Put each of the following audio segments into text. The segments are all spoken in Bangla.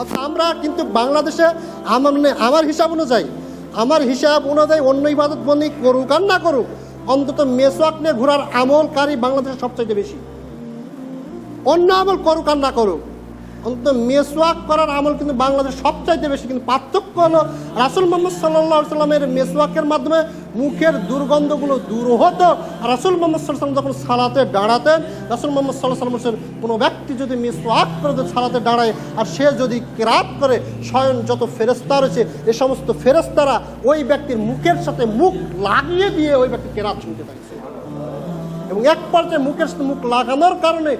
অর্থাৎ আমরা কিন্তু বাংলাদেশে আমার মানে আমার হিসাব অনুযায়ী, আমার হিসাব অনুযায়ী অন্য ইবাদত বন্দি করুক আর না করুক, অন্তত মেসোয়াক নিয়ে ঘোরার আমলকারী বাংলাদেশে সবচাইতে বেশি। অন্য আমল করুক আর না করুক অন্তত মেসওয়াক করার আমল কিন্তু বাংলাদেশ সবচাইতে বেশি কিন্তু পার্থক্য হলো রাসুল মোহাম্মদ সাল্লাহ সাল্লামের মেসওয়াকের মাধ্যমে মুখের দুর্গন্ধগুলো দূর হতো। রাসুল মোহাম্মদ সাল্লাম যখন সালাতে দাঁড়াতেন, রাসুল মোহাম্মদ সাল্লাহ সাল্লাম বলছেন কোনো ব্যক্তি যদি মেসওয়াক করে সালাতে দাঁড়ায় আর সে যদি কেরাত করে, স্বয়ং যত ফেরেস্তা রয়েছে, এ সমস্ত ফেরেস্তারা ওই ব্যক্তির মুখের সাথে মুখ লাগিয়ে দিয়ে ওই ব্যক্তি কেরাত শুনতে থাকে এবং এক পর্যায়ে মুখের সাথে মুখ লাগানোর কারণে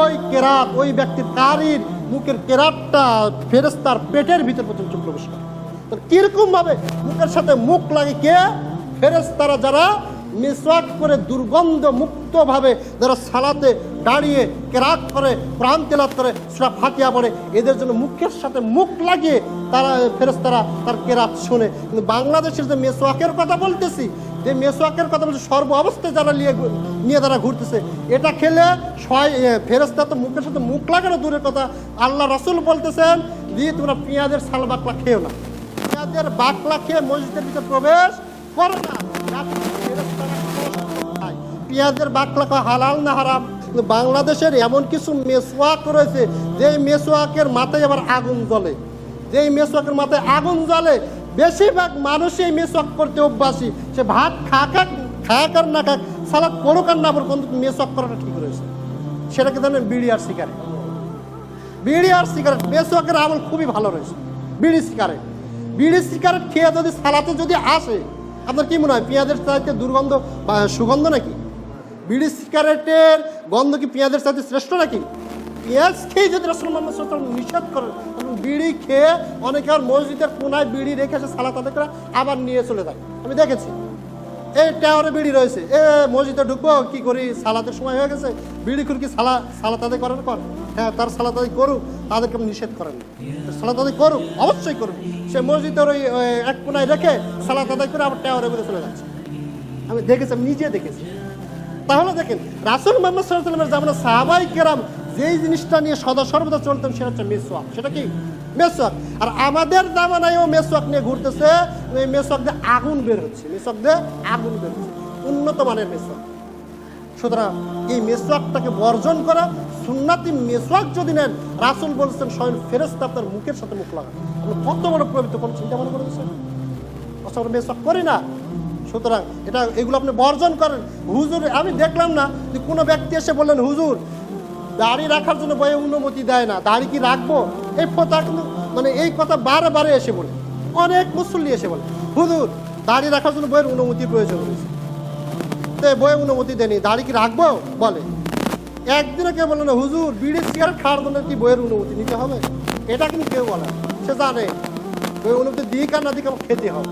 ওই কেরাত, ওই ব্যক্তির কারির মুখের কেরাতটা ফেরেস্তার পেটের ভিতর পর্যন্ত প্রবেশ করে। তো কীরকম ভাবে মুখের সাথে মুখ লাগে কে? ফেরেস্তারা যারা মিসওয়াক করে দুর্গন্ধ মুক্তভাবে যারা সালাতে দাঁড়িয়ে কেরাত করে, প্রাণ তেলাত করে সেটা ফাটিয়া পড়ে। এদের জন্য মুখের সাথে মুখ লাগিয়ে তারা ফেরেস্তারা তার কেরাত শোনে। কিন্তু বাংলাদেশের যে মেসওয়াকের কথা বলতেছি, যে মেসোয়াকের কথা বলছে সর্ব অবস্থায় যারা নিয়ে নিয়ে তারা ঘুরতেছে, এটা খেলে ফেরস্তা তো মুখের সাথে মুখ লাগানো দূরের কথা। আল্লাহ রসুল বলতেছেন, দিয়ে তোমরা পেঁয়াজের সাল বাকলা খেও না। পেঁয়াজের বাকলা খেয়ে মসজিদের ভিতরে প্রবেশ করো না। পেঁয়াজের বাকলা হালাল না হারাম? বাংলাদেশের এমন কিছু মেসোয়াক রয়েছে যে মেসোয়াকের মাথায় আবার আগুন জ্বলে। যেই মেসোয়াকের মাথায় আগুন জ্বলে, বেশিরভাগ মানুষই মেসোয়াক করতে অভ্যাসী। সে ভাত খাক খাক আর না খাক সালাদ করুক আর না করুক কিন্তু মেসোয়াক করাটা ঠিক রয়েছে। সেটাকে জানেন বিড়ি আর সিগারেট। বিড়ি আর সিগারেট মেসোয়াকের আমল খুবই ভালো রয়েছে। বিড়ি সিগারেট। বিড়ি সিগারেট খেয়ে যদি সালাতে যদি আসে, আপনার কি মনে হয়, পেঁয়াজের চাইতে দুর্গন্ধ সুগন্ধ নাকি? বিড়ি সিগারেটের গন্ধ কি পেঁয়াজের সাথে শ্রেষ্ঠ নাকি? পেঁয়াজ খেয়ে যদি রসুল মোহাম্মদ সাল্লাল্লাহু আলাইহি ওয়াসাল্লাম নিষেধ এবং বিড়ি খেয়ে অনেকে আর মসজিদের কোনায় বিড়ি রেখে এসে সালাত আদায় করে আবার নিয়ে চলে যায়। আমি দেখেছি। এই টাওয়ারে বিড়ি রয়েছে। এ মসজিদে ঢুকবো, কি করি? সালাতের সময় হয়ে গেছে। বিড়ি করে কি সালা সালাত আদায় করেন কর হ্যাঁ তার সালাত আদায় করুক, তাদেরকে নিষেধ করেন। না। সালাত আদায় করুক, অবশ্যই করুক। সে মসজিদের ওই এক কোনায় রেখে সালাত আদায় করে আবার টাওয়ারে ঘুরে চলে যাচ্ছে। আমি দেখেছি, আমি নিজে দেখেছি। তাহলে দেখেন, রাসুল মোহাম্মদ সাল্লামের যেমন সাহাবাই কেরাম যেই জিনিসটা নিয়ে সদা সর্বদা চলতেন সেটা হচ্ছে মেসোয়াক সেটা কি? মেসোয়াক আর আমাদের জামানায়ও মেসোয়াক নিয়ে ঘুরতেছে এই মেসোয়াক দিয়ে আগুন বের হচ্ছে মেসোয়াক দিয়ে আগুন বের হচ্ছে উন্নত মানের মেসোয়াক সুতরাং এই মেসোয়াকটাকে বর্জন করা, সুন্নাতি মেসোয়াক যদি নেন, রাসুল বলছেন স্বয়ং ফেরেস্তা আপনার মুখের সাথে মুখ আপনি কত বড় প্রবৃত্ত কোন চিন্তা মনে করেছেন? মেসওয়াক করি না। সুতরাং এটা, এগুলো আপনি বর্জন করেন। হুজুর, আমি দেখলাম না যে কোনো ব্যক্তি এসে বললেন, হুজুর, দাড়ি রাখার জন্য বয়ে অনুমতি দেয় না, দাড়ি কি রাখব? এই কিন্তু মানে এই কথা বারে বারে এসে বলে। অনেক মুসল্লি এসে বলে, হুজুর, দাড়ি রাখার জন্য বইয়ের অনুমতি প্রয়োজন রয়েছে তো বইয়ে অনুমতি দেয়নি, দাড়ি কি রাখব? বলে। একদিনে কেউ বলে না, হুজুর, বিড়ি, সিগারেট খাওয়ার জন্য কি বইয়ের অনুমতি নিতে হবে? এটা কিন্তু কেউ বলে সে জানে বই অনুমতি দিক আর না দিক আমার খেতে হবে।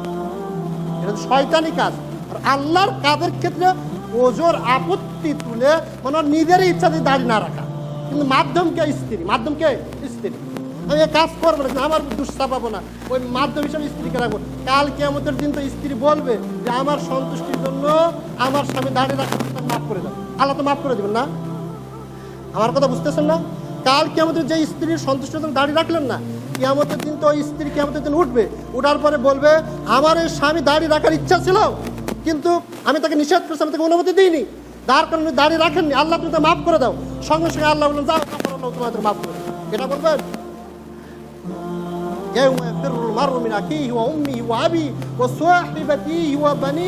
শয়তানি কাজ। আর আল্লাহর কাজের ক্ষেত্রে ওজোর আপত্তি তুলে মানে ওর নিজেরই ইচ্ছা দিয়ে দাড়ি না রাখা। কিন্তু মাধ্যমকে স্ত্রী। মাধ্যমকে স্ত্রী। আমি কাজ করব না আমার দুঃসা পাবো না। ওই মাধ্যম হিসাবে স্ত্রীকে রাখব। কাল কেমতের দিন তো স্ত্রী বলবে যে, আমার সন্তুষ্টির জন্য আমার স্বামী দাঁড়িয়ে রাখা মাফ করে দাও। আল্লাহ তো মাফ করে দেবেন না? আমার কথা বুঝতেছেন না? কাল কেমতের যে স্ত্রীর সন্তুষ্ট জন্য দাঁড়িয়ে রাখলেন না কেমতের দিন তো ওই স্ত্রী কেমতের দিন উঠবে উঠার পরে বলবে আমার এই স্বামী দাঁড়িয়ে রাখার ইচ্ছা ছিল কিন্তু আমি তাকে নিষেধ করেছি আমি তাকে অনুমতি দিইনি তার কারণে দাঁড়িয়ে রাখেননি আল্লাহ তুমি তো মাফ করে দাও সঙ্গে সঙ্গে আল্লাহ বললেন যাও কাপড় আল্লাহ তোমাদের মাফ করে দেবে। এটা বলবেন يوم يفر المرء من أخيه وأمه وأبيه وصاحبته وبنيه